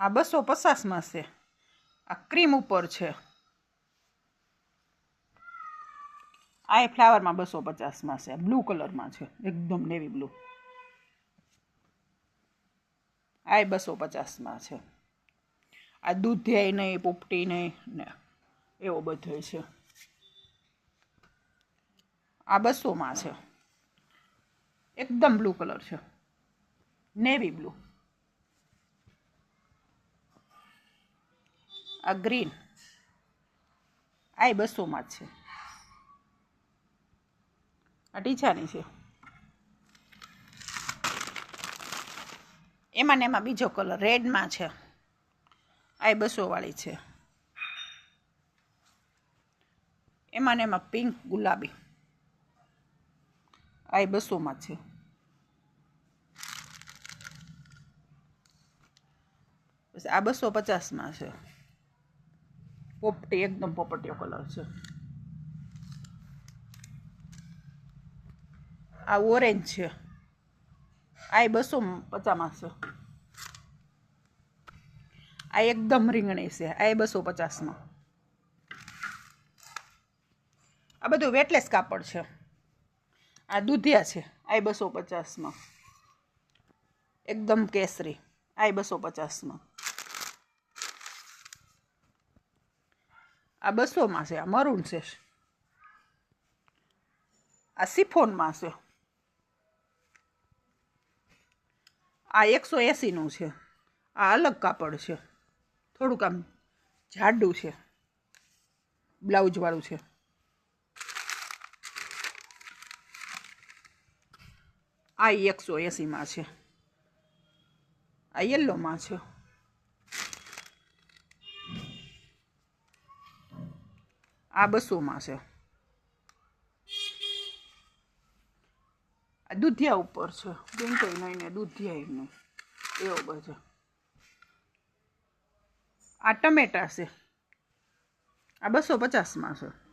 આ બસો પચાસમાં છે. આ ક્રીમ ઉપર છે. આ એ ફ્લાવરમાં બસો પચાસમાં છે. બ્લુ કલરમાં છે. એકદમ નેવી બ્લુ આ એ બસો પચાસમાં છે. આ દૂધ્યાય નહીં, પોપટી નહીં, ને એવો બધો છે. આ બસોમાં છે. એકદમ બ્લુ કલર છે. નેવી બ્લુ આ ગ્રીન આ બસોમાં જ છે. આ ટીછાની છે. એમાં ને એમાં બીજો કલર રેડમાં છે. આ બસો વાળી છે. એમાં ને એમાં પિંક ગુલાબી. આ બસોમાં છે. આ બસો પચાસમાં છે. પોપટી એકદમ પોપટીયો કલર છે. આ ઓરેન્જ છે. આ બસો પચાસમાં છે. આ એકદમ રીંગણી છે. આ બસો પચાસમાં. આ બધું વેટલેસ કાપડ છે. આ દૂધિયા છે. આ બસો પચાસમાં. એકદમ કેસરી. આ બસો પચાસમાં. આ બસોમાં છે, આ મરૂન છે. આ સિફોનમાં છે. આ એકસો એંસીનું છે. આ અલગ કાપડ છે. થોડુંક આમ જાડું છે. બ્લાઉઝવાળું છે. આ એકસો એંસીમાં છે. આ યલ્લોમાં છે. આ બસોમાં છે. આ દૂધિયા ઉપર છે. બેંકોય નહીં દૂધિયા નહીં. એવો બધો. આ ટમેટા છે. આ બસો પચાસમાં છે.